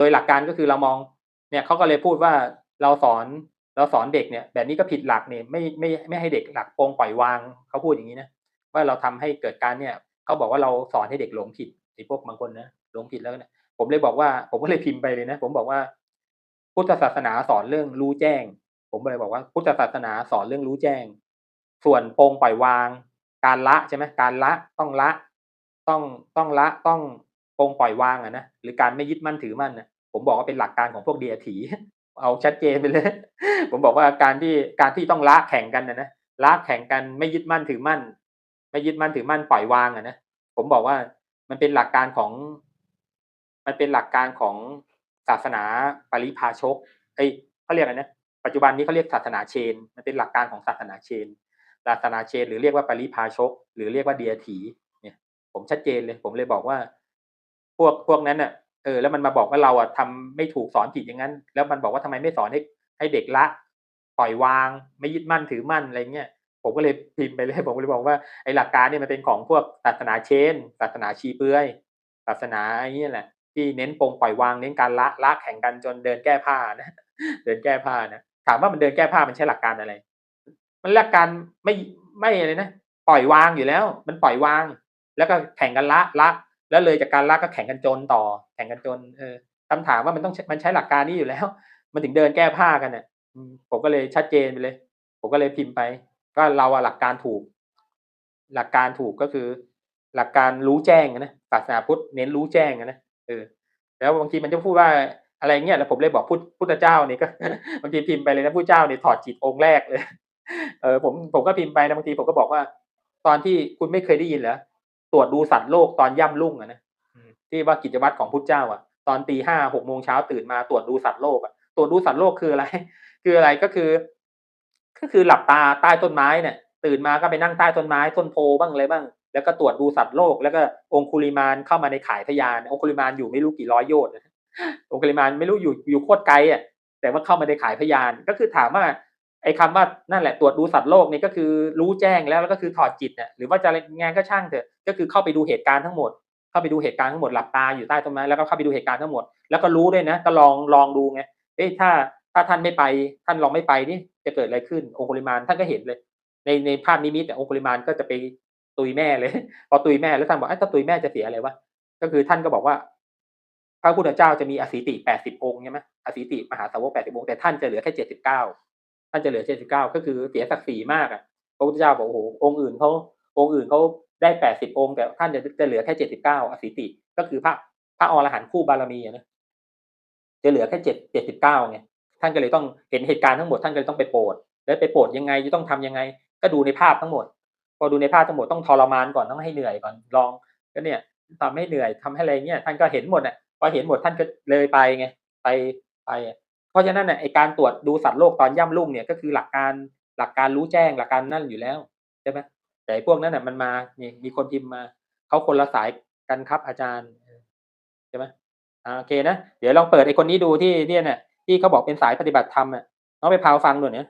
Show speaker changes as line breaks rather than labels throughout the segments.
โดยหลักการก็คือเรามองเนี่ยเขาก็เลยพูดว่าเราสอนเราสอนเด็กเนี่ย แบบนี้ก็ผิดหลักเนี่ยไม่ไม่ไม่ให้เด็กหลักโปร่งปล่อยวางเขาพูดอย่างนี้นะว่าเราทำให้เกิดการเนี่ยเขาบอกว่าเราสอนให้เด็กหลงผิดไอ้พวกบางคนนะหลงผิดแล้วเนี่ยผมเลยบอกว่า ผมก็เลยพิมพ์ไปเลยนะ ผมบอกว่า พุทธศาสนาสอนเรื่องรู้แจ้ง ผมเลยบอกว่า พุทธศาสนาสอนเรื่องรู้แจ้ง ส่วนโปร่งปล่อยวาง การละใช่ไหมการละต้องละ ต้องต้องละต้องโปร่งปล่อยวางอะนะหรือการไม่ยึดมั่นถือมั่นนะ ผมบอกว่าเป็นหลักการของพวกเดียถีเอาชัดเจนไปเลย ผมบอกว่าการที่การที่ต้องละแข่งกันนะนะละแข่งกันไม่ยึดมั่นถือมั่น ไม่ยึดมั่นถือมั่นปล่อยวางอะนะผมบอกว่ามันเป็นหลักการของ มันเป็นหลักการของศาสนาปริพาชกเอ้ยเขาเรียกอะไรนะปัจจุบันนี้เขาเรียกศาสนาเชน มันเป็นหลักการของศาสนาเชน ศาสนาเชน หรือเรียกว่าปริพาชก หรือเรียกว่าเดียถี เนี่ย ผมชัดเจนเลย ผมเลยบอกว่า พวกพวกนั้นน่ะ เออแล้วมันมาบอกว่าเราอะทำไม่ถูกสอนผิดอย่างนั้น แล้วมันบอกว่าทำไมไม่สอนให้ให้เด็กละปล่อยวางไม่ยึดมั่นถือมั่นอะไรเงี้ยผมก็เลยพิมพ์ไปเลยผมก็เลยบอกว่าไอ้หลักการเนี่ยมันเป็นของพวกศาสนาเชนศาสนาชีเปลือยศาสนาไอ้นี่แหละ ที่เน้นปงปล่อยวางเน้นการละละแข่งกันจนเดินแก้ผ้านะเดินแก้ผ้านะถามว่ามันเดินแก้ผ้ามันใช้หลักการอะไร มันหลักการไม่ไม่อะไรนะปล่อยวางอยู่แล้ว มันปล่อยวาง แล้วก็แข่งกันละละ แล้วเลยจากการละก็แข่งกันจนต่อ แข่งกันจนเออคำถามว่ามันต้องมันใช้หลักการนี้อยู่แล้ว มันถึงเดินแก้ผ้ากันเนี่ยผมก็เลยชัดเจนไปเลย ผมก็เลยพิมพ์ไป ก็เราอะหลักการถูก หลักการถูกก็คือ หลักการรู้แจ้งนะศาสนาพุทธเน้นรู้แจ้งนะเออแล้วบางทีมันจะพูดว่าอะไรเงี้ยแล้วผมเลยบอกพุทธพุทธเจ้านี่ก็บางทีพิมพ์ไปเลยนะพุทธเจ้านี่ถอดจิตองค์แรกเลย เออผมผมก็พิมพ์ไปนะบางทีผมก็บอกว่า ตอนที่คุณไม่เคยได้ยินเหรอ ตรวจดูสัตว์โลกตอนย่ำรุ่งอะนะที่ว่ากิจวัตรของพุทธเจ้าอะ ตอนตีห้าหกโมงเช้าตื่นมาตรวจดูสัตว์โลกอะตรวจดูสัตว์โลกคืออะไร คืออะไรก็คือ ก็คือหลับตาใต้ต้นไม้เนี่ย ตื่นมาก็ไปนั่งใต้ต้นไม้ต้นโพบ้างอะไรบ้าง แล้วก็ตรวจดูสัตว์โลก แล้วก็องคุลิมานเข้ามาในข่ายพยาน องคุลิมานอยู่ไม่รู้กี่ร้อยโยชน์องคุลิมานไม่รู้อยู่อยู่โคตรไกลอะแต่ว่าเข้ามาในข่ายพยาน ก็คือถามว่า ไอ้คาว่านั่นแหละตรวจดูสัตว์โลกนี่ก็คือรู้แจ้งแล้วแล้วก็คือถอดจิตเนี่ยหรือว่าจะงานก็ช่างเถอะก็คือเข้าไปดูเหตุการณ์ทั้งหมด เข้าไปดูเหตุการณ์ทั้งหมดหลับตาอยู่ใต้ต้นไม้แล้วก็เข้าไปดูเหตุการณ์ทั้งหมด แล้วก็รู้ด้วยนะก็ลองลองดูไงเอ้ถ้าถ้าท่านไม่ไปท่านลองไม่ไปนี่จะเกิดอะไรขึ้นองคุลิมานท่านก็เห็นเลย ในในภาพนิมิตเนี่ยองคุลิมานก็จะไปตุยแม่เลยพอตุยแม่แล้วท่านบอกไอ้ถ้าตุยแม่จะเสียอะไรวะก็คือท่านก็บอกว่า พระพุทธเจ้าจะมีอสีติแปดสิบองค์ใช่ไหมอสีติมหาสาวกแปดสิบองค์แต่ท่านจะเหลือแค่เจ็ดสิบเก้า ท่านจะเหลือเจ็ดสิบเก้าก็คือเสียศักดิ์ศรีมากอะพระพุทธเจ้าบอกโอ้โหองค์อื่นเขาองค์อื่นเขาได้แปดสิบองค์แต่ท่านจะจะเหลือแค่เจ็ดสิบเก้าอสีติ ก็คือพระพระอรหันต์คู่บารมีนะจะเหลือแค่เจ็ดเจ็ดสิบเก้าไงท่านก็เลยต้องเห็นเหตุการณ์ทั้งหมดท่านก็เลยต้องไปโปรดแล้วไปโปรดยังไงจะต้องทำยังไง ก็ดูในภาพทั้งหมด พอดูในภาพทั้งหมดต้องทรมานก่อนต้องให้เหนื่อยก่อนลองก็เนี่ยทำให้เหนื่อยทำให้อะไรเงี้ยท่านก็เห็นหมดอะพอเห็นหมดท่านก็เลยไปไงไปไป เพราะฉะนั้นเนี่ยไอการตรวจดูสัตว์โลกตอนย่ำรุ่งเนี่ยก็คือหลักการหลักการรู้แจ้งหลักการนั่นอยู่แล้วใช่ไหมแต่พวกนั้นเนี่ยมันมานี่มีคนพิมพ์มาเขาคนละสายกันครับอาจารย์ใช่ไหมโอเคนะเดี๋ยวลองเปิดไอคนนี้ดูที่เนี่ยเนี่ยที่เขาบอกเป็นสายปฏิบัติธรรมอะน้องไปพาวฟังด้วยเนี่ย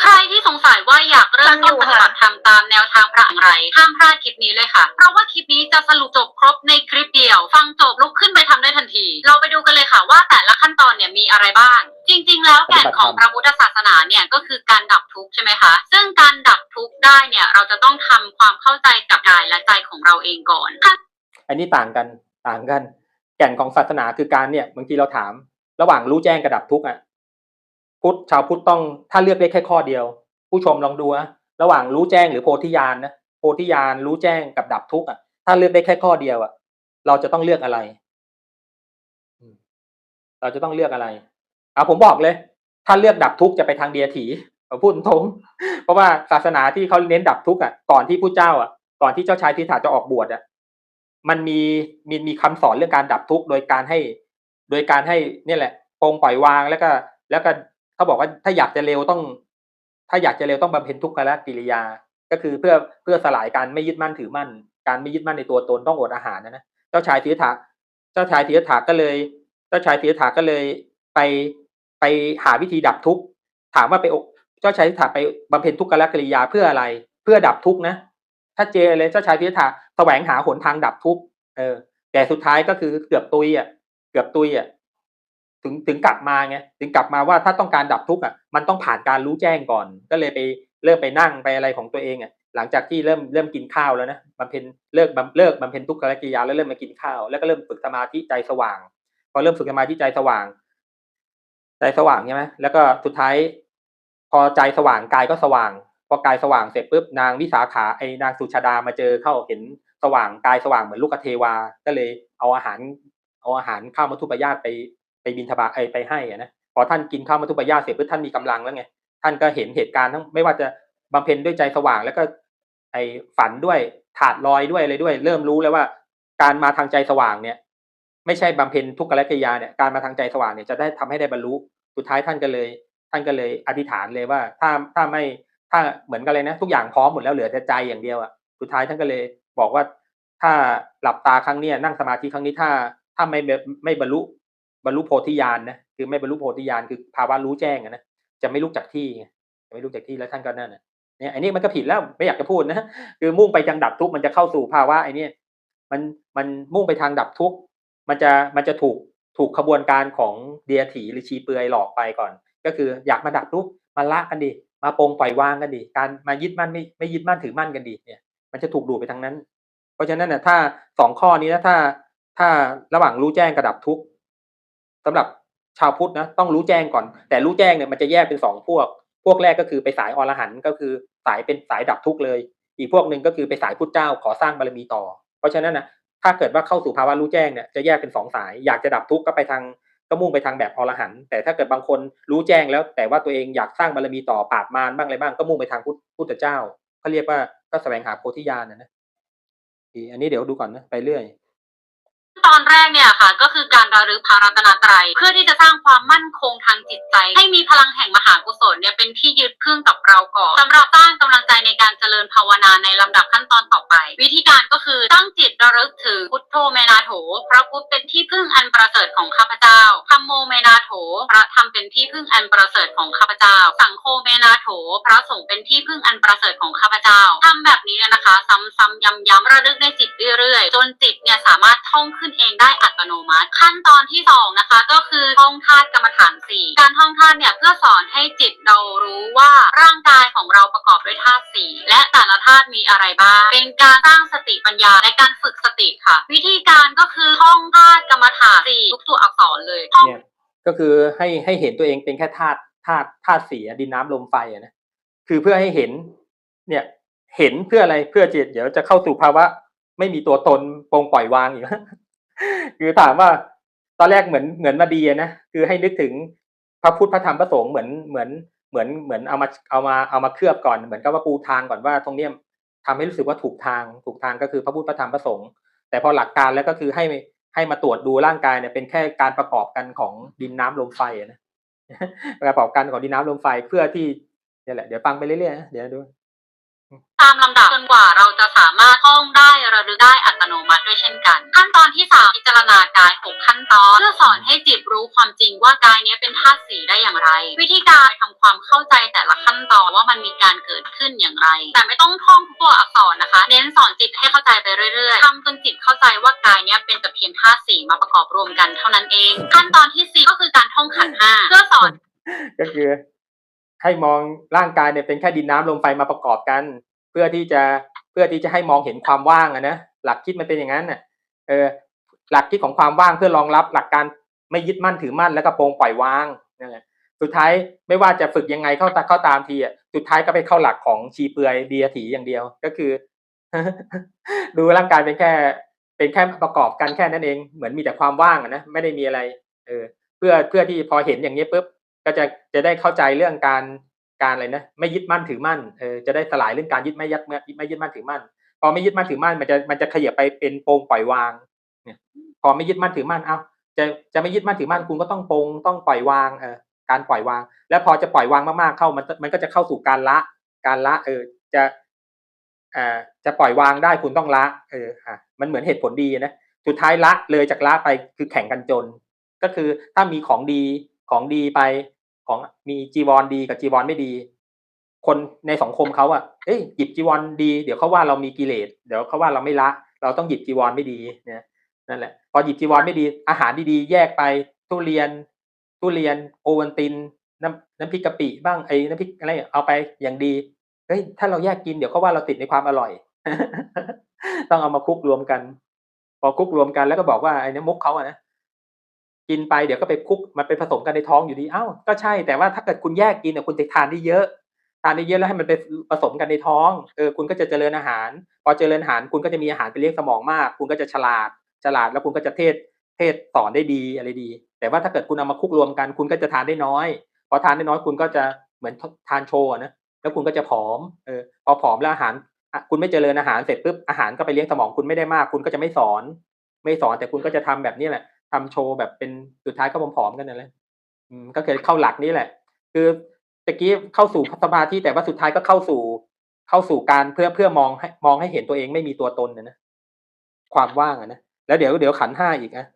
ใครที่สงสัยว่าอยากเริ่มต้นปฏิบัติธรรมตามแนวทางพระอย่างไร ห้ามพลาดคลิปนี้เลยค่ะ เพราะว่าคลิปนี้จะสรุปจบครบในคลิปเดียว ฟังจบลุกขึ้นไปทำได้ทันที เราไปดูกันเลยค่ะว่าแต่ละขั้นตอนเนี่ยมีอะไรบ้าง จริง ๆ แล้วแก่นของพระพุทธศาสนาเนี่ยก็คือการดับทุกข์ใช่ไหมคะ ซึ่งการดับทุกข์ได้เนี่ยเราจะต้องทำความเข้าใจกับกายและใจของเราเองก่อน
อันนี้ต่างกันต่างกัน แก่นของศาสนาคือการเนี่ยบางทีเราถาม ระหว่างรู้แจ้งกับดับทุกข์อะ พุทธชาวพุทธต้องถ้าเลือกได้แค่ข้อเดียว ผู้ชมลองดูนะระหว่างรู้แจ้งหรือโพธิญาณนะโพธิญาณรู้แจ้งกับดับทุกข์อะถ้าเลือกได้แค่ข้อเดียวอะ เราจะต้องเลือกอะไร เราจะต้องเลือกอะไรเอาผมบอกเลย ถ้าเลือกดับทุกข์จะไปทางเดียถีผมพูดตรงเพราะว่าศาสนาที่เขาเน้นดับทุกข์อะก่อนที่ผู้เจ้าอะก่อนที่เจ้าชายทิฏฐาจะออกบวชอะมันมีมีมีคำสอนเรื่องการดับทุกข์โดยการให้ โดยการให้เนี่ยแหละปรงปล่อยวางแล้วก็ แล้วก็ เขาบอกว่าถ้าอยากจะเร็วต้อง ถ้าอยากจะเร็วต้องบำเพ็ญทุกขละกิริยา ก็คือเพื่อเพื่อสลายการไม่ยึดมั่นถือมั่น การไม่ยึดมั่นในตัวตนต้องอดอาหารนะนะเจ้าชายทิฏฐาเจ้าชายทิฏฐาก็เลย เจ้าชายทิฏฐาก็เลยไปไปหาวิธีดับทุกข์ถามว่าไปเจ้าชายทิฏฐาไปบำเพ็ญทุกขละกิริยาเพื่ออะไร เพื่อดับทุกข์นะถ้าเจเลยเจ้าชายทิฏฐาแสวงหาหนทางดับทุกข์เออแต่สุดท้ายก็คือเกือบตุยอะเกือบตุยอะ ถึงถึงกลับมาไงถึงกลับมาว่าถ้าต้องการดับทุกข์อะมันต้องผ่านการรู้แจ้งก่อน ก็เลยไปเริ่มไปนั่งไปอะไรของตัวเองอะหลังจากที่เริ่มเริ่มกินข้าวแล้วนะบำเพ็ญเลิกบำเลิกบำเพ็ญทุกขกิริยาแล้วเริ่มมากินข้าว แล้วก็เริ่มฝึกสมาธิใจสว่าง พอเริ่มฝึกสมาธิใจสว่าง ใจสว่างใช่ไหมแล้วก็สุดท้าย พอใจสว่างกายก็สว่าง พอกายสว่างเสร็จปุ๊บนางวิสาขาไอ้นางสุชาดามาเจอเข้าเห็นสว่างกายสว่างเหมือนลูกเทวา ก็เลยเอาอาหาร เอาอาหารข้าวมัทุปยาตไป ไปบินทบาไอไปให้อะนะพอท่านกินข้าวมัทุปยาเสร็จปุ๊บท่านมีกำลังแล้วไงท่านก็เห็นเหตุการณ์ทั้งไม่ว่าจะบำเพ็ญด้วยใจสว่าง แล้วก็ ไอฝันด้วยถาดลอยด้วยอะไรด้วย เริ่มรู้แล้วว่า การมาทางใจสว่างเนี่ย ไม่ใช่บำเพ็ญทุกขกิริยาเนี่ยการมาทางใจสว่างเนี่ยจะได้ทำให้ได้บรรลุสุดท้ายท่านก็เลย ท่านก็เลยอธิษฐานเลยว่า ถ้าถ้าไม่ถ้าเหมือนกันเลยนะ ทุกอย่างพร้อมหมดแล้วเหลือแต่ใจอย่างเดียวอะสุดท้ายท่านก็เลยบอกว่าถ้าหลับตาครั้งนี้นั่งสมาธิครั้งนี้ถ้าถ้าไม่ไม่ไม่บรรลุ บรรลุโพธิญาณนะคือไม่บรรลุโพธิญาณคือภาวะรู้แจ้งอะนะจะไม่ลุกจากที่จะไม่ลุกจากที่แล้วท่านก็นั่นน่ะเนี่ยอันนี้มันก็ผิดแล้วไม่อยากจะพูดนะคือมุ่งไปทางดับทุกข์มันจะเข้าสู่ภาวะไอ้นี่มันมันมุ่งไปทางดับทุกข์มันจะมันจะถูกถูกขบวนการของเดียถีหรือชีเปลือยหลอกไปก่อน ก็คืออยากมาดับทุกข์มาละกันดิมาปรงปล่อยวางกันดิการมายึดมั่นไม่ไม่ยึดมั่นถือมั่นกันดิเนี่ย มันจะถูกดูดไปทางนั้น เพราะฉะนั้นน่ะถ้าสองข้อนี้นะถ้าถ้าระหว่างรู้แจ้งกับดับทุกข์ สำหรับชาวพุทธนะต้องรู้แจ้งก่อน แต่รู้แจ้งเนี่ยมันจะแยกเป็นสองพวก พวกแรกก็คือไปสายอรหันต์ก็คือสายเป็นสายดับทุกข์เลย อีกพวกหนึ่งก็คือไปสายพุทธเจ้าขอสร้างบารมีต่อ เพราะฉะนั้นนะถ้าเกิดว่าเข้าสู่ภาวะรู้แจ้งเนี่ยจะแยกเป็นสองสาย อยากจะดับทุกข์ก็ไปทางก็มุ่งไปทางแบบอรหันต์แต่ถ้าเกิดบางคนรู้แจ้งแล้ว แต่ว่าตัวเองอยากสร้างบารมีต่อปราบมารบ้างอะไรบ้างก็มุ่งไปทางพุทธพุทธเจ้าเขาเรียกว่าก็แสวงหาโพธิญาณนะนะอันนี้เดี๋ยวดูก่อนนะไปเรื่อย
ตอนแรกเนี่ยค่ะ ก็คือการระลึกพระรัตนตรัย เพื่อที่จะสร้างความมั่นคงทางจิตใจ ให้มีพลังแห่งมหากุศลเนี่ยเป็นที่ยึดพึ่งกับเราก่อนสำหรับสร้างกำลังใจในการเจริญภาวนาในลำดับขั้นตอนต่อไป วิธีการก็คือตั้งจิตระลึกถึงพุทโธเมนาโถพระพุทธเป็นที่พึ่งอันประเสริฐของข้าพเจ้าธัมโมเมนาโถพระธรรมเป็นที่พึ่งอันประเสริฐของข้าพเจ้า สังโฆเมนาโถพระสงฆ์เป็นที่พึ่งอันประเสริฐของข้าพเจ้าทำแบบนี้นะคะ ซ้ำๆย้ำๆระลึกในจิตเรื่อยๆ จนจิตเนี่ยสามารถท่องขึ้นเองได้อัตโนมัติ ขั้นตอนที่สองนะคะก็คือท่องธาตุกรรมฐานสี่การท่องธาตุเนี่ยเพื่อสอนให้จิตเรารู้ว่าร่างกายของเราประกอบด้วยธาตุสี่และแต่ละธาตุมีอะไรบ้าง เป็นการสร้างสติปัญญาในการฝึกสติค่ะ วิธีการก็คือท่องธาตุกรรมฐานสี่ทุกตัวอักษรเลยท่อง
เนี่ยก็คือให้ให้เห็นตัวเองเป็นแค่ธาตุธาตุธาตุสีดินน้ำลมไฟนะคือเพื่อให้เห็นเนี่ยเห็นเพื่ออะไรเพื่อจิตเดี๋ยวจะเข้าสู่ภาวะ ไม่มีตัวตนปลงปล่อยวางอีก คือถามว่าตอนแรกเหมือนเหมือนมาดีนะคือให้นึกถึงพระพุทธพระธรรมพระสงฆ์เหมือนเหมือนเหมือนเหมือนเอามาเอามาเอามาเคลือบก่อนเหมือนกับว่าปูทางก่อนว่าตรงเนี้ยทำให้รู้สึกว่าถูกทาง ถูกทางก็คือพระพุทธพระธรรมพระสงฆ์แต่พอหลักการแล้วก็คือให้ให้มาตรวจดูร่างกายเนี่ยเป็นแค่การประกอบกันของดินน้ำลมไฟนะประกอบกันของดินน้ำลมไฟเพื่อที่เนี่ยแหละเดี๋ยวฟังไปเรื่อยๆเดี๋ยวดู
ตามลำดับจนกว่าเราจะสามารถท่องได้ระลึกได้อัตโนมัติด้วยเช่นกัน ขั้นตอนที่สามพิจารณากายหกขั้นตอน เพื่อสอนให้จิตรู้ความจริงว่ากายนี้เป็นธาตุสีได้อย่างไร วิธีการทำความเข้าใจแต่ละขั้นตอนว่ามันมีการเกิดขึ้นอย่างไร แต่ไม่ต้องท่องตัวอักษรนะคะ เน้นสอนจิตให้เข้าใจไปเรื่อยๆทำจนจิตเข้าใจว่ากายนี้เป็นแต่เพียงธาตุสีมาประกอบรวมกันเท่านั้นเอง ขั้นตอนที่สี่ก็คือการท่องขันธ์ห้าเพื่อสอน
ก็คือ ให้มองร่างกายเนี่ยเป็นแค่ดินน้ำลมไฟมาประกอบกัน เพื่อที่จะเพื่อที่จะให้มองเห็นความว่างอะนะหลักคิดมันเป็นอย่างนั้นน่ะเออหลักคิดของความว่างเพื่อรองรับหลักการไม่ยึดมั่นถือมั่นแล้วก็โปร่งปล่อยวางนั่นแหละสุดท้ายไม่ว่าจะฝึกยังไงเข้าตาเข้าตามทีอะสุดท้ายก็ไปเข้าหลักของชีเปลือยเดียถีอย่างเดียวก็คือ ดูร่างกายเป็นแค่ เป็นแค่ประกอบกันแค่นั้นเอง เหมือนมีแต่ความว่างอะนะไม่ได้มีอะไร เออ เพื่อเพื่อที่พอเห็นอย่างนี้ปุ๊บ ก็จะจะได้เข้าใจเรื่องการการอะไรนะไม่ยึดมั่นถือมั่นเออจะได้สลายเรื่องการยึดไม่ยึดไม่ยึดมั่นถือมั่นพอไม่ยึดมั่นถือมั่นมันจะมันจะขยับไปเป็นโปร่งปล่อยวางเนี่ยพอไม่ยึดมั่นถือมั่นเอ้าจะจะไม่ยึดมั่นถือมั่นคุณก็ต้องโปร่งต้องปล่อยวางเออการปล่อยวาง แล้วพอจะปล่อยวางมากๆเข้ามันมันก็จะเข้าสู่การละการละเออจะอ่าจะปล่อยวางได้คุณต้องละเออฮะมันเหมือนเหตุผลดีนะสุดท้ายละเลยจากละไปคือแข่งกันจน ก็คือถ้ามีของดีของดีไป ของมีจีวรดีกับจีวรไม่ดี คนในสังคมเขาอะเอ้ยหยิบจีวรดี เดี๋ยวเขาว่าเรามีกิเลสเดี๋ยวเขาว่าเราไม่ละ เราต้องหยิบจีวรไม่ดีเนี่ยนั่นแหละ พอหยิบจีวรไม่ดี อาหารดีๆ แยกไปทุเรียนทุเรียนโอวัลตินน้ำน้ำพริกกะปิบ้างไอ้น้ำพริกอะไรเอาไปอย่างดีเฮ้ยถ้าเราแยกกินเดี๋ยวเขาว่าเราติดในความอร่อย ต้องเอามาคลุกรวมกัน พอคลุกรวมกันแล้วก็บอกว่าไอ้นี้มุกเขาอะนะ กินไปเดี๋ยวก็ไปคลุกมันไปผสมกันในท้องอยู่ดีอ้าวก็ใช่แต่ว่าถ้าเกิดคุณแยกกินเนี่ยคุณจะทานได้เยอะ ทานได้เยอะแล้วให้มันไปผสมกันในท้องเออคุณก็จะเจริญอาหาร พอเจริญอาหารคุณก็จะมีอาหารไปเลี้ยงสมองมาก คุณก็จะฉลาดฉลาดแล้วคุณก็จะเทศเทศสอนได้ดีอะไรดี แต่ว่าถ้าเกิดคุณเอามาคลุกรวมกัน คุณก็จะทานได้น้อย พอทานได้น้อยคุณก็จะเหมือนทานโชว์นะแล้วคุณก็จะผอมเออพอผอมแล้วอาหารคุณไม่เจริญอาหารเสร็จปุ๊บอาหารก็ไปเลี้ยงสมองคุณไม่ได้มาก คุณก็จะไม่สอน ไม่สอนแต่คุณก็จะทำแบบนี้แหละ ทำโชว์แบบเป็นสุดท้ายก็ผอมๆกันนั่นแหละอืมก็เคยเข้าหลักนี้แหละ คือตะกี้เข้าสู่สมาธิแต่ว่าสุดท้ายก็เข้าสู่ เข้าสู่การเพื่อเพื่อมองให้มองให้เห็นตัวเองไม่มีตัวตนนะนะความว่างอะนะแล้วเดี๋ยวเดี๋ยวขันธ์ห้าอีกนะ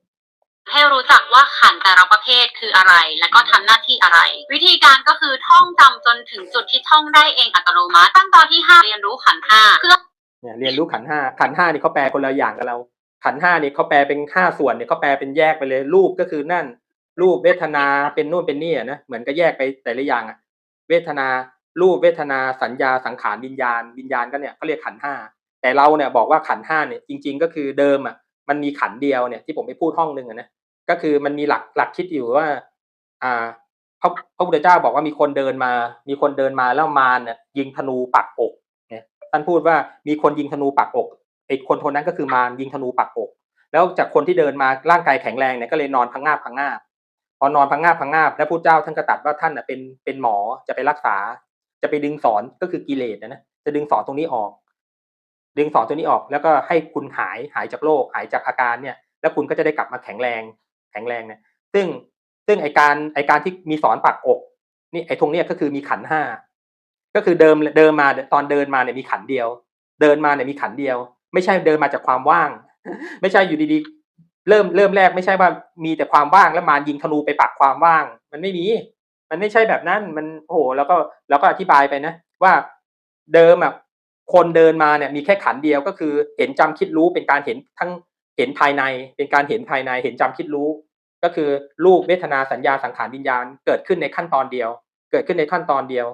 ให้รู้จักว่าขันธ์แต่ละประเภทคืออะไร และก็ทำหน้าที่อะไร วิธีการก็คือท่องจำจนถึงจุดที่ท่องได้เองอัตโนมัติขั้นตอนที่ห้าเรียนรู้ขันธ์ห้าเพื่อ
เนี่ยเรียนรู้ขันธ์ห้าขันธ์ห้านี่เขาแปลคนละอย่างกับเรา ขันห้านี่เขาแปลเป็นห้าส่วนเนี่ยเขาแปลเป็นแยกไปเลย รูปก็คือนั่น รูปเวทนาเป็นนู่นเป็นนี่อะนะเหมือนก็แยกไปแต่ละอย่างอะเวทนา รูปเวทนาสัญญาสังขารวิญญาณวิญญาณก็เนี่ยเขาเรียกขันห้าแต่เราเนี่ยบอกว่าขันห้าเนี่ยจริง ๆ ก็คือเดิมอะมันมีขันเดียวเนี่ยที่ผมไปพูดห้องหนึ่งอะนะก็คือมันมีหลักหลักคิดอยู่ว่า อ่าพระพระพุทธเจ้าบอกว่ามีคนเดินมา มีคนเดินมาแล้วมารเนี่ยยิงธนูปักอกเนี่ยท่านพูดว่ามีคนยิงธนูปักอก ไอ้คนคนนั้นก็คือมารยิงธนูปักอก แล้วจากคนที่เดินมาร่างกายแข็งแรงเนี่ยก็เลยนอนพังงาบพังงาบพอนอนพังงาบพังงาบแล้วพระเจ้าท่านก็ตรัสว่าท่านน่ะเป็นเป็นหมอจะไปรักษา จะไปดึงสอนก็คือกิเลสนะนะจะดึงสอนตรงนี้ออก ดึงสอนตัวนี้ออก แล้วก็ให้คุณหายหายจากโรคหายจากอาการเนี่ย แล้วคุณก็จะได้กลับมาแข็งแรง แข็งแรงเนี่ยซึ่งซึ่งไอการไอการที่มีสอนปักอกนี่ไอตรงเนี้ยก็คือมีขันห้าก็คือเดิมเดิมมาตอนเดินมาเนี่ยมีขันเดียว เดินมาเนี่ยมีขันเดียว ไม่ใช่เดินมาจากความว่าง ไม่ใช่อยู่ดีๆ เริ่มเริ่มแรกไม่ใช่ว่ามีแต่ความว่างแล้วมารยิงธนูไปปักความว่าง มันไม่มี มันไม่ใช่แบบนั้นมันโอ้โหแล้วก็แล้วก็อธิบายไปนะว่าเดิมอะคนเดินมาเนี่ยมีแค่ขันเดียวก็คือเห็นจำคิดรู้เป็นการเห็นทั้งเห็นภายใน เป็นการเห็นภายในเห็นจำคิดรู้ ก็คือรูปเวทนาสัญญาสังขารวิญญาณ เกิดขึ้นในขั้นตอนเดียว เกิดขึ้นในขั้นตอนเดียว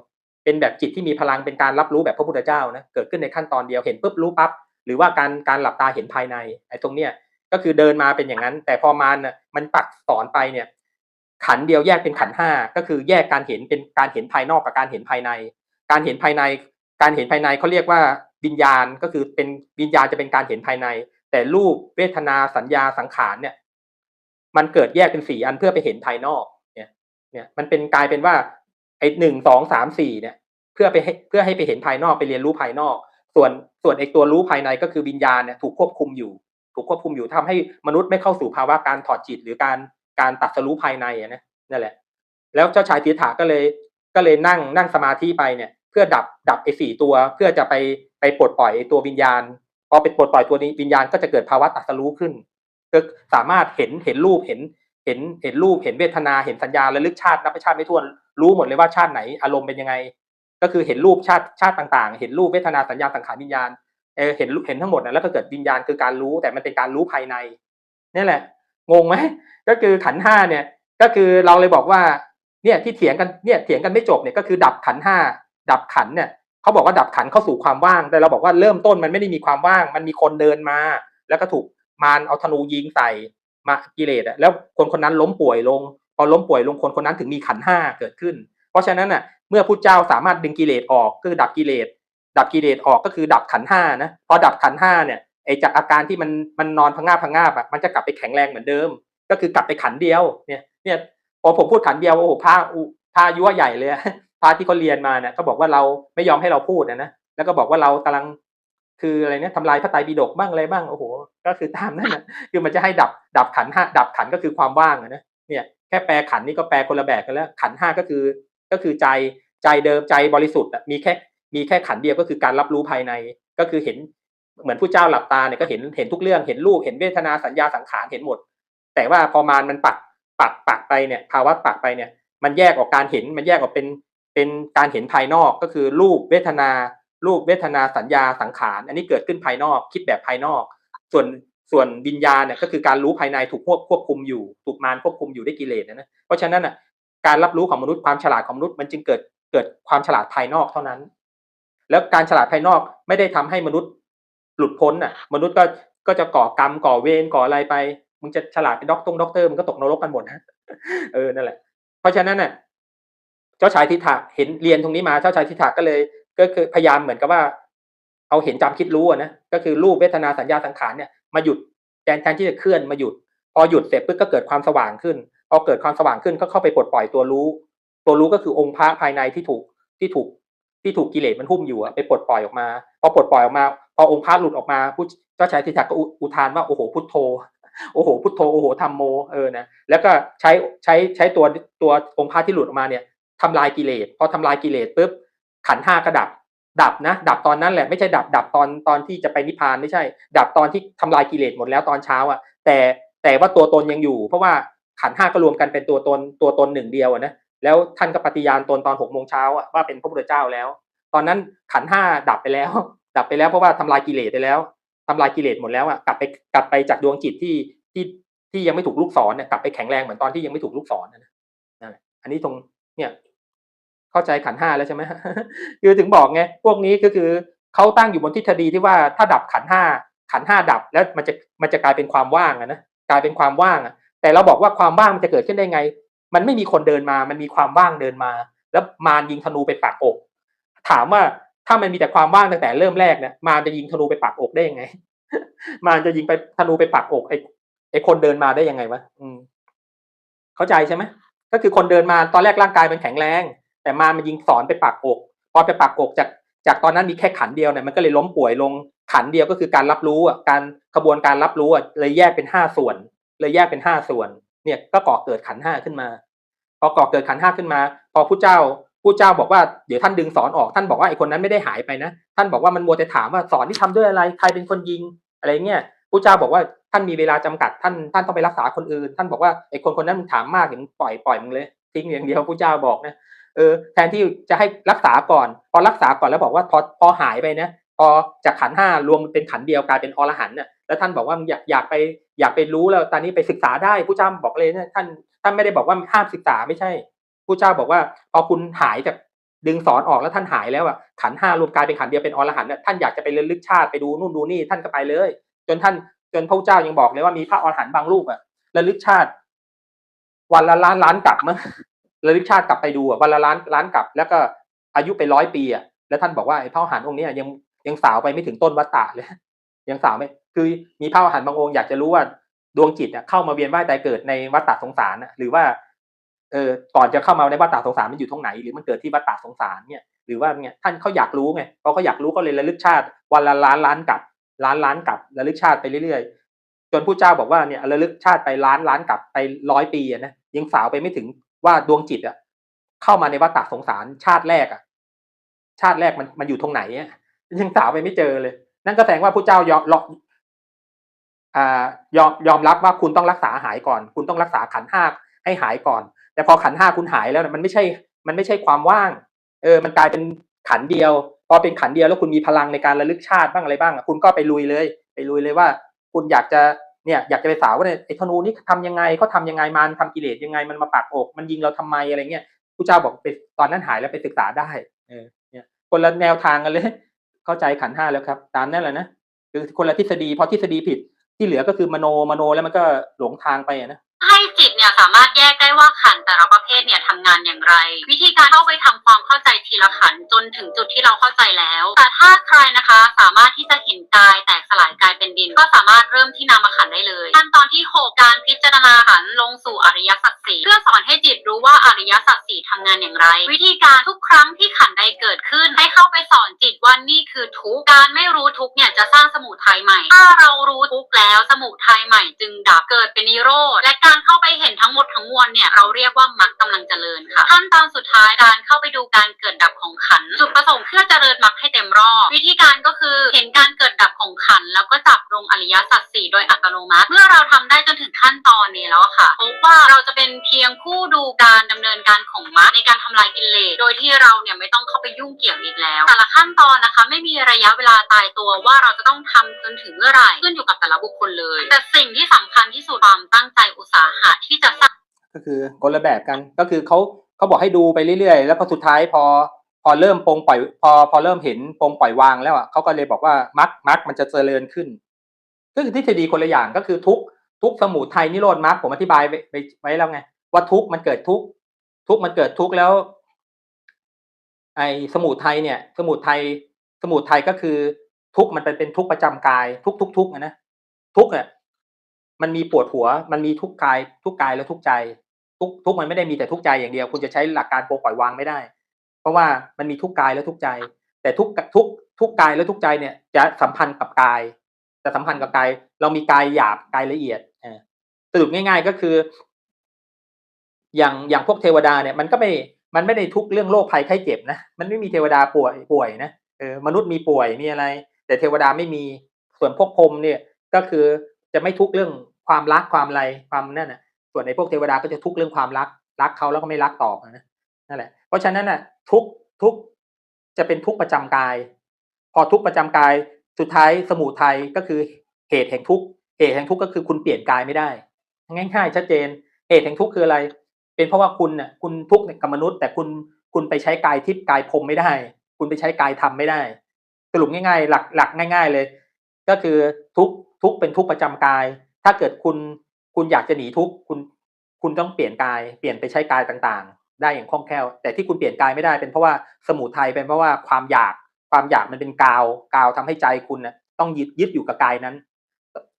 เป็นแบบจิตที่มีพลังเป็นการรับรู้แบบพระพุทธเจ้านะเกิดขึ้นในขั้นตอนเดียวเห็นปุ๊บรู้ปั๊บ หรือว่าการการหลับตาเห็นภายในไอ้ตรงเนี้ยก็คือเดินมาเป็นอย่างนั้น แต่พอมาน่ะมันปักสอนไปเนี่ย ขันเดียวแยกเป็นขันห้าก็คือแยกการเห็นเป็นการเห็นภายนอกกับการเห็นภายใน การเห็นภายใน การเห็นภายในเขาเรียกว่าวิญญาณก็คือเป็นวิญญาณจะเป็นการเห็นภายใน แต่รูปเวทนาสัญญาสังขารเนี่ย มันเกิดแยกเป็นสี่อันเพื่อไปเห็นภายนอกเนี่ย เนี่ยมันเป็นกลายเป็นว่าไอ้หนึ่งสองสามสี่เนี่ย เพื่อไปเพื่อให้ไปเห็นภายนอกไปเรียนรู้ภายนอก ส่วนส่วนไอ้ตัวรู้ภายในก็คือวิญญาณเนี่ยถูกควบคุมอยู่ ถูกควบคุมอยู่ทำให้มนุษย์ไม่เข้าสู่ภาวะการถอดจิต หรือการการตัดสรู้ภายในนะนั่นแหละ แล้วเจ้าชายสิทธาก็เลยก็เลยนั่งนั่งสมาธิไปเนี่ย เพื่อดับดับไอ้สี่ตัวเพื่อจะไปไปปลดปล่อยไอ้ตัววิญญาณพอไปปลดปล่อยตัวนี้วิญญาณก็จะเกิดภาวะตัดสรู้ขึ้นก็สามารถเห็นเห็นรูปเห็นเห็นเห็นรูปเห็นเวทนาเห็นสัญญาระลึกชาตินับชาติไม่ถ้วนรู้หมดเลยว่าชาติไหนอารมณ์เป็นยังไง ก็คือเห็นรูปชาติชาติต่างๆ เห็นรูปเวทนาสัญญาสังขารวิญญาณเออเห็นเห็นทั้งหมดนะแล้วก็เกิดวิญญาณคือการรู้แต่มันเป็นการรู้ภายในนี่แหละ งงไหมก็คือขันห้าเนี่ย ก็คือเราเลยบอกว่าเนี่ยที่เถียงกันเนี่ยเถียงกันไม่จบเนี่ยก็คือดับขันห้าดับขันเนี่ยเขาบอกว่าดับขันเข้าสู่ความว่าง แต่เราบอกว่าเริ่มต้นมันไม่ได้มีความว่าง มันมีคนเดินมา แล้วก็ถูกมารเอาธนูยิงใส่มากิเลสอะแล้วคนคนนั้นล้มป่วยลง พอล้มป่วยลงคนคนนั้นถึงมีขันห้าเกิดขึ้น เพราะฉะนั้นน่ะ เมื่อพุทธเจ้าสามารถดึงกิเลสออกก็คือดับกิเลสดับกิเลสออกก็คือดับขันห้านะพอดับขันห้าเนี่ยไอจากอาการที่มันมันนอนพังงาพังงาบอะมันจะกลับไปแข็งแรงเหมือนเดิม ก็คือกลับไปขันเดียวเนี่ยเนี่ยพอผมพูดขันเดียวโอ้โหพระพระยั่วใหญ่เลยพระที่เขาเรียนมาเนี่ยเขาบอกว่าเราไม่ยอมให้เราพูดนะนะแล้วก็บอกว่าเรากำลังคืออะไรเนี่ยทำลายพระไตรปิฎกบ้างอะไรบ้างโอ้โหก็คือตามนั่นนะคือมันจะให้ดับดับขันห้าดับขันก็คือความว่างนะเนี่ยแค่แปลขันนี่ก็แปลคนละแบบกันแล้ว ขันห้าก็คือ ก็คือใจใจเดิมใจบริสุทธิ์มีแค่มีแค่ขันเดียวก็คือการรับรู้ภายในก็คือเห็นเหมือนผู้เจ้าหลับตาเนี่ยก็เห็นเห็นทุกเรื่องเห็นรูปเห็นเวทนาสัญญาสังขารเห็นหมด แต่ว่าพอมามันปักปักปักไปเนี่ยภาวะปักไปเนี่ย มันแยกออกการเห็นมันแยกออกเป็นเป็นการเห็นภายนอกก็คือรูปเวทนา รูปเวทนาสัญญาสังขาร อันนี้เกิดขึ้นภายนอกคิดแบบภายนอก ส่วนส่วนวิญญาณเนี่ยก็คือการรู้ภายในถูกควบควบคุมอยู่ ถูกมารควบคุมอยู่ด้วยกิเลสนะนะเพราะฉะนั้นอะ การรับรู้ของมนุษย์ความฉลาดของมนุษย์มันจึงเกิดเกิดความฉลาดภายนอกเท่านั้น แล้วการฉลาดภายนอกไม่ได้ทำให้มนุษย์หลุดพ้นอะ มนุษย์ก็ก็จะก่อกรรมก่อเวรก่ออะไรไปมึงจะฉลาดเป็นด็อกตงด็อกเตอร์มันก็ตกนรกกันหมดนะเออนั่นแหละ เพราะฉะนั้นน่ะ เจ้าชายทิฏฐะเห็นเรียนตรงนี้มาเจ้าชายทิฏฐะก็เลย ก็คือพยายามเหมือนกับว่า เอาเห็นจำคิดรู้นะก็คือรูปเวทนาสัญญาสังขารเนี่ยมาหยุดแทนแทนที่จะเคลื่อนมาหยุด พอหยุดเสร็จปุ๊บก็เกิดความสว่างขึ้น พอเกิดความสว่างขึ้นก็เข้าไปปลดปล่อยตัวรู้ ตัวรู้ก็คือองค์พระภายในที่ถูกที่ถูกที่ถูกกิเลสมันหุ้มอยู่อะไปปลดปล่อยออกมาพอปลดปล่อยออกมา พอองค์พระหลุดออกมาผู้เจ้าชายทิฏฐะก็อุทานว่าโอ้โหพุทโธโอ้โหพุทโธโอ้โหธรรมโมเออนะแล้วก็ใช้ใช้ใช้ตัวตัวองค์พระที่หลุดออกมาเนี่ยทำลายกิเลสพอทำลายกิเลสปุ๊บขันห้าก็ดับดับนะ ดับตอนนั้นแหละไม่ใช่ดับดับตอนตอนที่จะไปนิพพานไม่ใช่ ดับตอนที่ทำลายกิเลสหมดแล้วตอนเช้าอะแต่แต่ว่าตัวตนยังอยู่ เพราะว่า ขันห้าก็รวมกันเป็นตัวตนตัวตนหนึ่งเดียวนะแล้วท่านก็ปฏิญาณตนตอนหกโมงเช้าว่าเป็นพระพุทธเจ้าแล้ว ตอนนั้นขันห้าดับไปแล้ว ดับไปแล้วเพราะว่าทำลายกิเลสไปแล้วทำลายกิเลสหมดแล้วอะกลับไปกลับไปจากดวงจิตที่ที่ที่ยังไม่ถูกลูกศรเนี่ยกลับไปแข็งแรงเหมือนตอนที่ยังไม่ถูกลูกศรนะนะอันนี้ตรงเนี่ยเข้าใจขันห้าแล้วใช่ไหมคือถึงบอกไงพวกนี้ก็คือเขาตั้งอยู่บนทฤษฎีที่ว่าถ้าดับขันห้าขันห้าดับแล้วมันจะมันจะกลายเป็นความว่างนะกลายเป็นความว่างอะ แต่เราบอกว่าความว่างมันจะเกิดขึ้นได้ไง มันไม่มีคนเดินมา มันมีความว่างเดินมา แล้วมารยิงธนูไปปักอก ถามว่าถ้ามันมีแต่ความว่างตั้งแต่เริ่มแรกเนี่ยมารจะยิงธนูไปปักอกได้ยังไง มารจะยิงไปธนูไปปักอกไอ้ไอ้คนเดินมาได้ยังไงวะอืม เข้าใจใช่ไหมก็คือคนเดินมาตอนแรกร่างกายมันแข็งแรง แต่มารมันยิงสอนไปปักอกพอไปปักอกจากจากตอนนั้นมีแค่ขันเดียวเนี่ยมันก็เลยล้มป่วยลงขันเดียวก็คือการรับรู้อะการกระบวนการรับรู้อะเลยแยกเป็นห้าส่วน เลยแยกเป็นห้าส่วน เนี่ยก็ก่อเกิดขันห้าขึ้นมา พอก่อเกิดขันห้าขึ้นมา พอผู้เจ้าผู้เจ้าบอกว่าเดี๋ยวท่านดึงสอนออกท่านบอกว่าไอ้คนนั้นไม่ได้หายไปนะ ท่านบอกว่ามันมัวแต่ถามว่าสอนที่ทำด้วยอะไรใครเป็นคนยิงอะไรเงี้ยผู้เจ้าบอกว่าท่านมีเวลาจำกัด ท่านท่านต้องไปรักษาคนอื่น ท่านบอกว่าไอ้คนคนนั้นมึงถามมากถึงปล่อยปล่อยมึงเลยทิ้งอย่างเดียวผู้เจ้าบอกนะเออแทนที่จะให้รักษาก่อน พอรักษาก่อนแล้วบอกว่าพอพอหายไปนะ พอจากขันห้ารวมเป็นขันเดียวกลายเป็นอรหันต์น่ะแล้วท่านบอกว่าอยากอยากไปอยากไปรู้แล้วตอนนี้ไปศึกษาได้ผู้เจ้าบอกเลยเนี่ยท่านท่านไม่ได้บอกว่าห้ามศึกษาไม่ใช่ผู้เจ้าบอกว่าพอคุณหายจากดึงสอนออกแล้วท่านหายแล้วอะขันห้ารวมกลายเป็นขันเดียวเป็นอรหันต์น่ะท่านอยากจะไประลึกชาติไปดูนู่นดูนี่ท่านก็ไปเลย จนท่านจนพระเจ้ายังบอกเลยว่ามีพระอรหันต์บางรูปอะระลึกชาติ วันละล้านล้านกลับมั้งระลึกชาติกลับไปดูอะวันละล้านล้านกลับ แล้วก็อายุไปร้อยปีอะแล้วท่านบอกว่าไอ้พระอรหันต์องค์นี้ยัง ยังสาวไปไม่ถึงต้นวัฏฏะเลยยังสาวไม่คือมีพระอรหันต์บางองค์อยากจะรู้ว่าดวงจิตอะเข้ามาเวียนว่ายตายเกิดในวัฏฏะสงสารหรือว่าเออก่อนจะเข้ามาในวัฏฏะสงสารมันอยู่ตรงไหน หรือมันเกิดที่วัฏฏะสงสารเนี่ยหรือว่าเนี่ยท่านเขาอยากรู้ไงเพอเขาอยากรู้ก็เลยระลึกชาติ วันละล้านล้านกับล้านล้านกับระลึกชาติไปเรื่อยๆ จนผู้เจ้าบอกว่าเนี่ยระลึกชาติไปล้านล้านกับไปร้อยปีนะยังสาวไปไม่ถึงว่าดวงจิตอะเข้ามาในวัฏฏะสงสารชาติแรกอะชาติแรกมันมันอยู่ตรงไหนอะ ยังสาวไปไม่เจอเลย นั่นก็แสดงว่าผู้เจ้ายอมอ่ายอมยอมรับว่าคุณต้องรักษาหายก่อน คุณต้องรักษาขันห้าให้หายก่อน แต่พอขันห้าคุณหายแล้วมันไม่ใช่ มันไม่ใช่ความว่าง เออ มันกลายเป็นขันเดียว พอเป็นขันเดียวแล้วคุณมีพลังในการระลึกชาติบ้างอะไรบ้างคุณก็ไปลุยเลย ไปลุยเลยว่า คุณอยากจะเนี่ยอยากจะไปสาวว่าเนี่ยไอ้ธนูนี่ทำยังไงเขาทำยังไงมันทำกิเลสยังไงมันมาปักอก มันยิงเราทำไมอะไรเงี้ยผู้เจ้าบอกไปตอนนั้นหายแล้วไปศึกษาได้ เออ เนี่ยคนละแนวทางกันเลย เข้าใจขันห้าแล้วครับ ตามนั่นแหละนะคือคนละทฤษฎีเพราะทฤษฎีผิดที่เหลือก็คือมโนมโนแล้วมันก็หลงทางไปนะ
ให้จิตเนี่ยสามารถแยกได้ว่าขันแต่ละประเภทเนี่ยทำงานอย่างไร วิธีการเข้าไปทำความเข้าใจทีละขันจนถึงจุดที่เราเข้าใจแล้ว แต่ถ้าใครนะคะสามารถที่จะเห็นกายแตกสลายกลายเป็นดิน ก็สามารถเริ่มที่นามขันได้เลยขั้นตอนที่ 6 การพิจารณาขันลงสู่อริยสัจสี่เพื่อสอนให้จิตรู้ว่าอริยสัจสี่ทำงานอย่างไร วิธีการทุกครั้งที่ขันใดเกิดขึ้น ให้เข้าไปสอนจิตว่านี่คือทุกการไม่รู้ทุกเนี่ยจะสร้างสมุทัยใหม่ ถ้าเรารู้ทุกแล้วสมุทัยใหม่จึงดับเกิดเป็นนิโรธและการเข้าไปเห็น็นทั้งหมดทั้งมวลเนี่ยเราเรียกว่ามรรคกำลังเจริญค่ะขั้นตอนสุดท้ายการเข้าไปดูการเกิดดับของขัน จุดประสงค์เพื่อเจริญมรรคให้เต็มรอบ วิธีการก็คือเห็นการเกิดดับของขัน แล้วก็จับลงอริยสัจสี่โดยอัตโนมัติ เมื่อเราทำได้จนถึงขั้นตอนนี้แล้วค่ะพบว่าเราจะเป็นเพียงผู้ดูการดำเนินการของมรรคในการทำลายกิเลสโดยที่เราเนี่ยไม่ต้องเข้าไปยุ่งเกี่ยวอีกแล้ว แต่ละขั้นตอนนะคะ ไม่มีระยะเวลาตายตัวว่าเราจะต้องทำจนถึงเมื่อไหร่ขึ้นอยู่กับแต่ละบุคคลเลย แต่สิ่งที่สำคัญที่สุดความตั้งใจอุตสาหะที่จะสร้าง
ก็คือคนละแบบกันก็คือเขาเขาบอกให้ดูไปเรื่อยๆ แล้วพอสุดท้ายพอพอเริ่มปลงปล่อย พอพอเริ่มเห็นปลงปล่อยวางแล้วอะเขาก็เลยบอกว่ามักมักมันจะเจริญขึ้น ก็คือทฤษฎีคนละอย่างก็คือทุกทุกสมุทัยนิโรธมักผมอธิบายไปไว้แล้วไงว่าทุกมันเกิดทุกทุกมันเกิดทุกแล้ว ไอ้สมุทัยเนี่ย สมุทัยสมุทัยก็คือทุกมันเป็นเป็นทุกประจำกาย ทุกทุกทุกนะทุกเนี่ย มันมีปวดหัว มันมีทุกกาย ทุกกายแล้วทุกใจ ทุกทุกมันไม่ได้มีแต่ทุกใจอย่างเดียว คุณจะใช้หลักการโปรปล่อยวางไม่ได้ เพราะว่ามันมีทุกกายและทุกใจ แต่ทุกทุกทุกกายและทุกใจเนี่ย จะสัมพันธ์กับกาย จะสัมพันธ์กับกาย เรามีกายหยาบกายละเอียดอ่าสรุปง่าย ๆก็คือ อย่างอย่างพวกเทวดาเนี่ย มันก็ไม่มันไม่ได้ทุกเรื่องโรคภัยไข้เจ็บนะมันไม่มีเทวดาป่วยป่วยนะเออมนุษย์มีป่วยมีอะไร แต่เทวดาไม่มีส่วนพวกพรมเนี่ยก็คือ จะไม่ทุกข์เรื่องความรักความอะไรความนั่นน่ะ ส่วนในพวกเทวดาก็จะทุกข์เรื่องความรักรักเขาแล้วก็ไม่รักตอบนะนั่นแหละ เพราะฉะนั้นน่ะทุกทุกจะเป็นทุกประจำกาย พอทุกประจำกายสุดท้ายสมุทัยก็คือเหตุแห่งทุกเหตุแห่งทุกก็คือคุณเปลี่ยนกายไม่ได้ ง่ายๆชัดเจน เหตุแห่งทุกคืออะไร เป็นเพราะว่าคุณน่ะคุณทุกข์กับมนุษย์ แต่คุณคุณไปใช้กายทิพย์กายพรมไม่ได้ คุณไปใช้กายธรรมไม่ได้ สรุปง่าย ๆ หลักหลักง่าย ๆเลย ก็คือทุก ทุกเป็นทุกประจำกาย ถ้าเกิดคุณคุณอยากจะหนีทุกคุณคุณต้องเปลี่ยนกายเปลี่ยนไปใช้กายต่างๆ ได้อย่างคล่องแคล่ว แต่ที่คุณเปลี่ยนกายไม่ได้เป็นเพราะว่าสมุทัยเป็นเพราะว่าความอยากความอยากมันเป็นกาวกาวทำให้ใจคุณน่ะต้องยึดยึดอยู่กับกายนั้น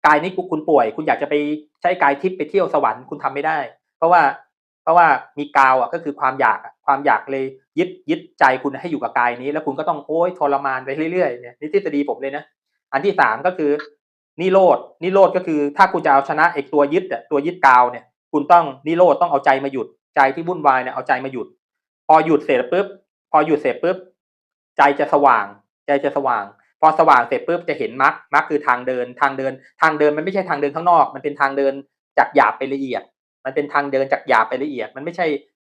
กายนี้คุณป่วย คุณอยากจะไปใช้กายทิพย์ไปเที่ยวสวรรค์คุณทำไม่ได้ เพราะว่าเพราะว่ามีกาวอะก็คือความอยากความอยากเลยยึดยึดใจคุณให้อยู่กับกายนี้ แล้วคุณก็ต้องโอ้ยทรมานไปเรื่อยๆเนี่ยนี่ทฤษฎีผมเลยนะอันที่สามก็คือ นิโรดนิโรดก็คือถ้าคุณจะเอาชนะไอ้ตัวยึดตัวยึดกาวเนี่ย คุณต้องนิโรธต้องเอาใจมาหยุดใจที่วุ่นวายเนี่ยเอาใจมาหยุด พอหยุดเสร็จปุ๊บพอหยุดเสร็จปุ๊บใจจะสว่าง ใจจะสว่าง พอสว่างเสร็จปุ๊บจะเห็นมรรคมรรคคือทางเดินทางเดิน ทางเดินมันไม่ใช่ทางเดินข้างนอก มันเป็นทางเดินจากหยาบไปละเอียด มันเป็นทางเดินจากหยาบไปละเอียด มันไม่ใช่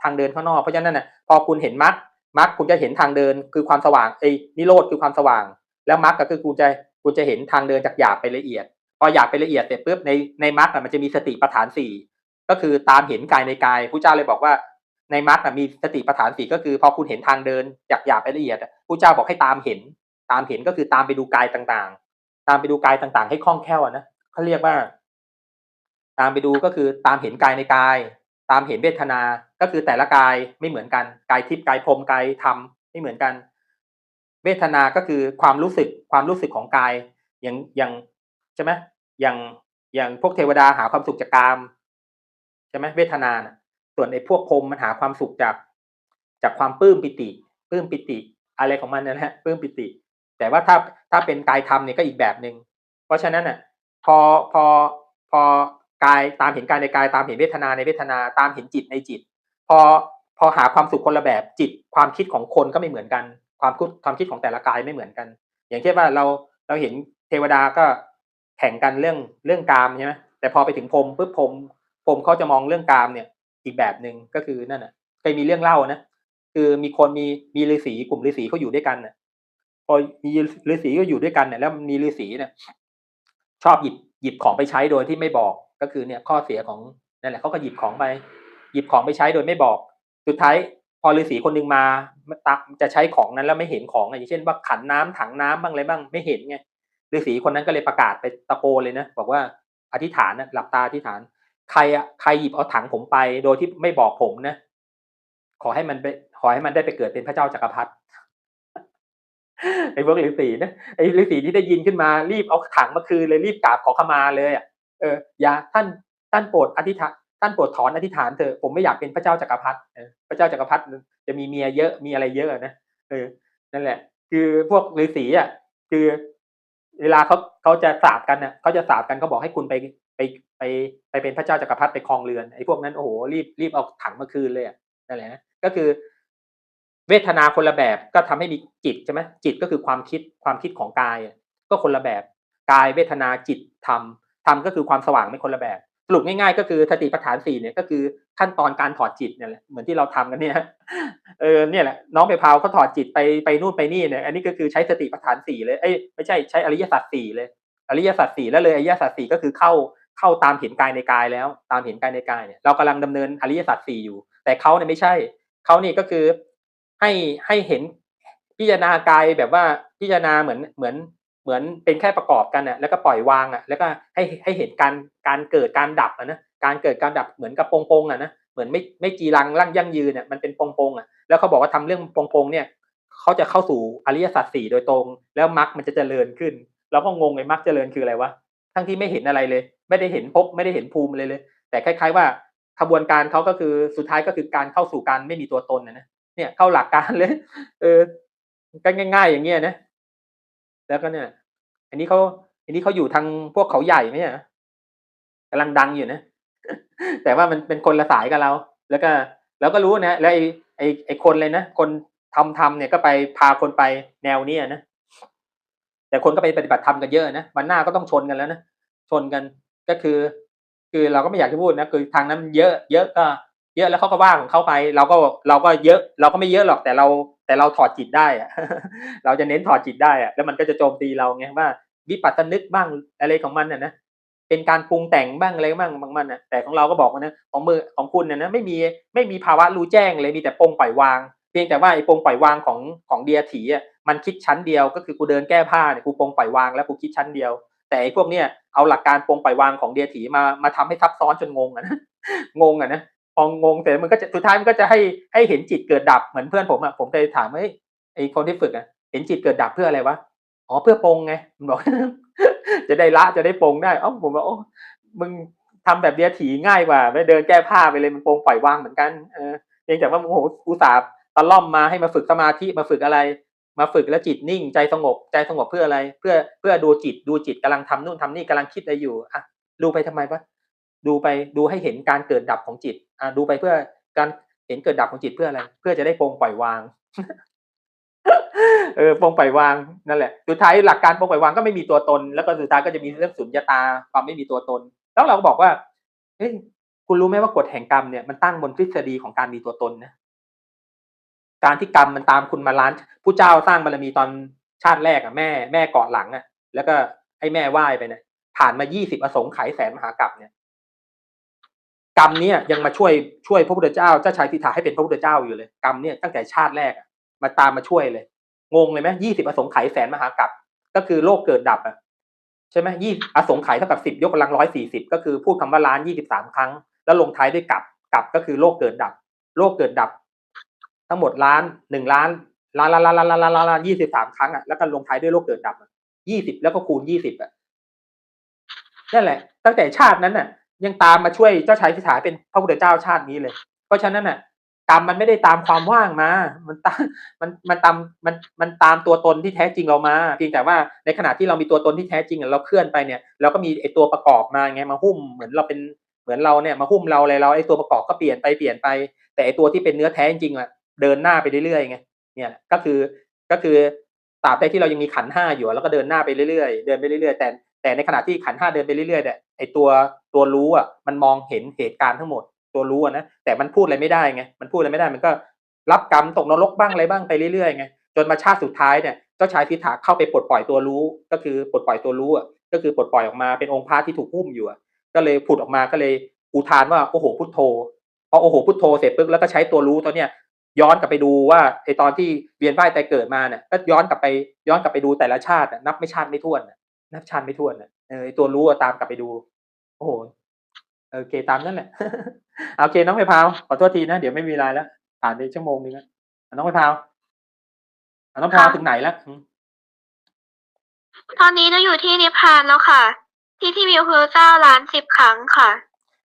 ทางเดินข้างนอกเพราะฉะนั้นน่ะพอคุณเห็นมรรคมรรคคุณจะเห็นทางเดินคือความสว่างไอ้นิโรธคือความสว่าง แล้วมรรคก็คือคุณจะ คุณจะเห็นทางเดินจากหยาบไปละเอียด พอหยาบไปละเอียดเสร็จปุ๊บในในมรรคมันจะมีสติปัฏฐานสี่ก็คือตามเห็นกายในกายผู้เจ้าเลยบอกว่าในมรรคมีสติปัฏฐานสี่ก็คือ พอคุณเห็นทางเดินจากหยาบไปละเอียดผู้เจ้าบอกให้ตามเห็น ตามเห็นก็คือตามไปดูกายต่างๆ ตามไปดูกายต่างๆ ให้คล่องแคล่วนะเขาเรียกว่า ตามไปดูก็คือตามเห็นกายในกาย ตามเห็นเวทนา ก็คือแต่ละกายไม่เหมือนกัน กายทิพย์กายพรมกายธรรมไม่เหมือนกัน เวทนาก็คือความรู้สึกความรู้สึกของกายอย่างอย่างใช่ไหมอย่างอย่างพวกเทวดาหาความสุขจากกามใช่ไหมเวทนานะส่วนไอ้พวกพรมมันหาความสุขจาก จากความปลื้มปิติปลื้มปิติ อะไรของมันนั่นแหละปลื้มปิติ แต่ว่าถ้าถ้าเป็นกายธรรมเนี่ยก็อีกแบบหนึ่งเพราะฉะนั้นอะพอพอพอกายตามเห็นกายในกายตามเห็นเวทนาในเวทนาตามเห็นจิตในจิต พอพอหาความสุขคนละแบบจิตความคิดของคนก็ไม่เหมือนกัน ความคิดความคิดของแต่ละกายไม่เหมือนกัน อย่างเช่นว่าเราเราเห็นเทวดาก็แข่งกันเรื่องเรื่องกามใช่ไหมแต่พอไปถึงพรมปุ๊บพรมพรมเขาจะมองเรื่องกามเนี่ย อีกแบบหนึ่งก็คือนั่นน่ะเคยมีเรื่องเล่านะคือมีคนมีมีฤาษีกลุ่มฤาษีเขาอยู่ด้วยกันน่ะพอมีฤาษีก็อยู่ด้วยกันเนี่ยแล้วมีฤาษีเนี่ยชอบหยิบหยิบของไปใช้โดยที่ไม่บอกก็คือเนี่ยข้อเสียของนั่นแหละเขาก็หยิบของไป หยิบของไปใช้โดยไม่บอก สุดท้าย พอฤาษีคนหนึ่งมาตักจะใช้ของนั้นแล้วไม่เห็นของอย่างเช่นว่าขันน้ำถังน้ำบ้างอะไรบ้างไม่เห็นไงฤาษีคนนั้นก็เลยประกาศไปตะโกนเลยนะบอกว่าอธิษฐานนะหลับตาอธิษฐาน ใครอะใครหยิบเอาถังผมไป โดยที่ไม่บอกผมนะขอให้มันไปขอให้มันได้ไปเกิดเป็นพระเจ้าจักรพรรดิไอ้พวกฤาษีนะไอ้ฤาษีที่ได้ยินขึ้นมารีบเอาถังมาคืนเลยรีบกราบขอขมาเลยอะเอออย่าท่านท่านโปรดอธิษฐาน ท่านโปรดถอนอธิษฐานเถอะผมไม่อยากเป็นพระเจ้าจักรพรรดิพระเจ้าจักรพรรดิจะมีเมียเยอะมีอะไรเยอะนะเออนั่นแหละ คือพวกฤาษีอะ คือ เวลาเขาเขาจะสาบกันเน่ะเขาจะสาบกันเขาบอกให้คุณไปไปไปไปเป็นพระเจ้าจักรพรรดิไปครองเรือนไอ้พวกนั้นโอ้โหรีบรีบเอาถังมาคืนเลยอะนั่นแหละ ก็คือ เวทนาคนละแบบก็ทำให้มีจิตใช่ไหมจิตก็คือความคิดความคิดของกาย ก็คนละแบบกายเวทนาจิตธรรมธรรมก็คือความสว่างไม่คนละแบบ สรุปง่ายๆ ก็คือสติปัฏฐานสี่เนี่ยก็คือขั้นตอนการถอดจิตเนี่ยแหละเหมือนที่เราทำกันเนี่ยเออเนี่ยแหละน้องไปพาวเขาถอดจิตไปไปนู่นไปนี่เนี่ยอันนี้ก็คือใช้สติปัฏฐานสี่เลยเอ้ยไม่ใช่ใช้อริยสัจสี่เลย อริยสัจสี่แล้วเลยอริยสัจสี่ก็คือเข้าเข้าตามเห็นกายในกายแล้ว ตามเห็นกายในกายเนี่ยเรากำลังดำเนินอริยสัจสี่อยู่ แต่เขาเนี่ยไม่ใช่เขานี่ก็คือให้ให้เห็นพิจารณากายแบบว่าพิจารณาเหมือนเหมือน เหมือนเป็นแค่ประกอบกันน่ะแล้วก็ปล่อยวางอะแล้วก็ให้ให้เห็นการการเกิดการดับอะนะการเกิดการดับเหมือนกับโปงปงๆอะนะเหมือนไม่ไม่จีรังร่างยั่งยืนเนี่ยมันเป็นโปงปงๆอะแล้วเขาบอกว่าทำเรื่องโปงปงๆเนี่ยเขาจะเข้าสู่อริยสัจสี่โดยตรง แล้วมรรคมันจะเจริญขึ้นเราก็งงไอ้มรรคเจริญคืออะไรวะทั้งที่ไม่เห็นอะไรเลย ไม่ได้เห็นภพไม่ได้เห็นภูมิเลยเลย แต่คล้าย ๆ ว่าขบวนการเขาก็คือสุดท้ายก็คือการเข้าสู่การไม่มีตัวตนนะนะเนี่ยเข้าหลักการเลย เออก็ง่าย ๆ อย่างเงี้ยนะ แล้วก็เนี่ย อันนี้เขาอันนี้เขาอยู่ทางพวกเขาใหญ่ไหมอะกำลังดังอยู่นะ แต่ว่ามันเป็นคนละสายกับเรา แล้วก็แล้วก็รู้นะ แล้วไอ้ไอ้ไอ้คนเลยนะ คนทำทำเนี่ยก็ไปพาคนไปแนวนี้นะ แต่คนก็ไปปฏิบัติธรรมกันเยอะนะ วันหน้าก็ต้องชนกันแล้วนะ ชนกัน ก็คือ คือเราก็ไม่อยากจะพูดนะ คือทางนั้นมันเยอะ เยอะก็ เยอะแล้วเขาก็ว่าของเขาไป เราก็เราก็เยอะเราก็ไม่เยอะหรอกแต่เราแต่เราถอดจิตได้อะเราจะเน้นถอดจิตได้อะแล้วมันก็จะโจมตีเราไงว่าวิปัสสนึกบ้างอะไรของมันน่ะนะเป็นการปรุงแต่งบ้างอะไรบ้างบางมันนะแต่ของเราก็บอกว่านะของมือของคุณน่ะนะไม่มีไม่มีภาวะรู้แจ้งเลยมีแต่ปรงปล่อยวาง เพียงแต่ว่าไอ้ปรงปล่อยวางของของเดียถีอะมันคิดชั้นเดียวก็คือกูเดินแก้ผ้าเนี่ยกูปรงปล่อยวางแล้วกูคิดชั้นเดียว แต่ไอ้พวกเนี้ยเอาหลักการปรงปล่อยวางของเดียถีมามาทำให้ซับซ้อนจนงงอะนะงงอะนะ พองงเสร็จมันก็จะสุดท้ายมันก็จะให้ให้เห็นจิตเกิดดับเหมือนเพื่อนผมอะผมเคยถามว่าเฮ้ยไอ้คนที่ฝึกอะเห็นจิตเกิดดับเพื่ออะไรวะอ๋อเพื่อปรงไงมันบอก จะได้ละจะได้ปรงได้อ้าผมว่าโอ้มึงทำแบบเดียถีง่ายกว่าไม่เดินแก้ผ้าไปเลยมันปรงปล่อยวางเหมือนกันเออเพียงแต่ว่าโอ้โหอุตส่าห์ตะล่อมมาให้มาฝึกสมาธิมาฝึกอะไร มาฝึกแล้วจิตนิ่งใจสงบใจสงบเพื่ออะไร เพื่อเพื่อดูจิตดูจิตกำลังทำนู่นทำนี่กำลังคิดอะไรอยู่อะดูไปทำไมวะ ดูไปดูให้เห็นการเกิดดับของจิตอะดูไปเพื่อการเห็นเกิดดับของจิตเพื่ออะไร เพื่อจะได้ปรงปล่อยวาง เออปรงปล่อยวางนั่นแหละ สุดท้ายหลักการปรงปล่อยวางก็ไม่มีตัวตน แล้วก็สุดท้ายก็จะมีเรื่องสุญญตาความไม่มีตัวตน แล้วเราก็บอกว่าเฮ้ยคุณรู้ไหมว่ากฎแห่งกรรมเนี่ยมันตั้งบนทฤษฎีของการมีตัวตนนะการที่กรรมมันตามคุณมาล้านผู้เจ้าสร้างบารมีตอนชาติแรกอะแม่ แม่เกาะหลังอะ แล้วก็ให้แม่ไหว้ไปเนี่ยผ่านมายี่สิบอสงไขยแสนมหากรัปเนี่ย กรรมเนี่ยยังมาช่วยช่วยพระพุทธเจ้าเจ้าชายสิทธาให้เป็นพระพุทธเจ้าอยู่เลย กรรมเนี่ยตั้งแต่ชาติแรกมาตามมาช่วยเลย งงเลยไหมยี่สิบอสงไขยแสนมหากรัปก็คือโลกเกิดดับอะใช่ไหมยี่อสงไขยเท่ากับสิบยกกำลังร้อยสี่สิบก็คือพูดคำว่าล้านยี่สิบสามครั้ง แล้วลงท้ายด้วยกับกับก็คือโลกเกิดดับ โลกเกิดดับ ทั้งหมดล้านหนึ่งล้านล้านล้านล้านล้านล้านล้านยี่สิบสามครั้งอะแล้วก็ลงท้ายด้วยโลกเกิดดับยี่สิบแล้วก็คูณยี่สิบอะนั่นแหละ ตั้งแต่ชาตินั้นอะ ยังตามมาช่วยเจ้าชายสิทธาเป็นพระพุทธเจ้าชาตินี้เลย เพราะฉะนั้นน่ะกรรมมันไม่ได้ตามความว่างมา มันตามมันมันตามมันมันตามตัวตนที่แท้จริงเรามา เพียงแต่ว่าในขณะที่เรามีตัวตนที่แท้จริงเราเคลื่อนไปเนี่ยเราก็มีไอตัวประกอบมาไงมาหุ้มเหมือนเราเป็นเหมือนเราเนี่ยมาหุ้มเราอะไรเราไอตัวประกอบก็เปลี่ยนไปเปลี่ยนไป แต่ไอตัวที่เป็นเนื้อแท้จริงอะเดินหน้าไปเรื่อยๆไงเนี่ยก็คือก็คือตราบใดที่เรายังมีขันห้าอยู่อะเราก็เดินหน้าไปเรื่อยๆ เดินไปเรื่อยๆแต่ แต่ในขณะที่ขันห้าเดินไปเรื่อยๆเนี่ยไอตัวตัวรู้อะมันมองเห็นเหตุการณ์ทั้งหมด ตัวรู้นะแต่มันพูดอะไรไม่ได้ไงมันพูดอะไรไม่ได้มันก็รับกรรมตกนรกบ้างอะไรบ้างไปเรื่อยๆไงจนมาชาติสุดท้ายเนี่ยเจ้าชายสิทธาเข้าไปปลดปล่อยตัวรู้ ก็คือปลดปล่อยตัวรู้อะก็คือปลดปล่อยออกมาเป็นองค์พระที่ถูกหุ้มอยู่ก็เลยผุดออกมาก็เลยอุทานว่าโอ้โหพุทโธพอโอ้โหพุทโธเสร็จปุ๊บแล้วก็ใช้ตัวรู้ตัวเนี้ยย้อนกลับไปดูว่าไอตอนที่เวียนว่ายแต่เกิดมาเนี่ยก็ย้อนกลับไปย้อนกลับไปดูแต่ละชาตินับไม่ชาติไม่ถ้วน นับชาติไม่ถ้วนอะเออไอ้ตัวรู้อะตามกลับไปดู โอ้โหโอเคตามนั่นแหละโอเคน้องไฟพาวขอโทษทีนะเดี๋ยวไม่มีไลน์แล้วผ่านไปชั่วโมงนึงแล้วอะน้องไฟพาวอะน้องไฟพาว
ค่ะ
ถึงไหนแล้วอืม
ตอนนี้หนูอยู่ที่นิพพานแล้วค่ะ ที่ที่วิวคือเจ้าล้านสิบครั้งค่ะ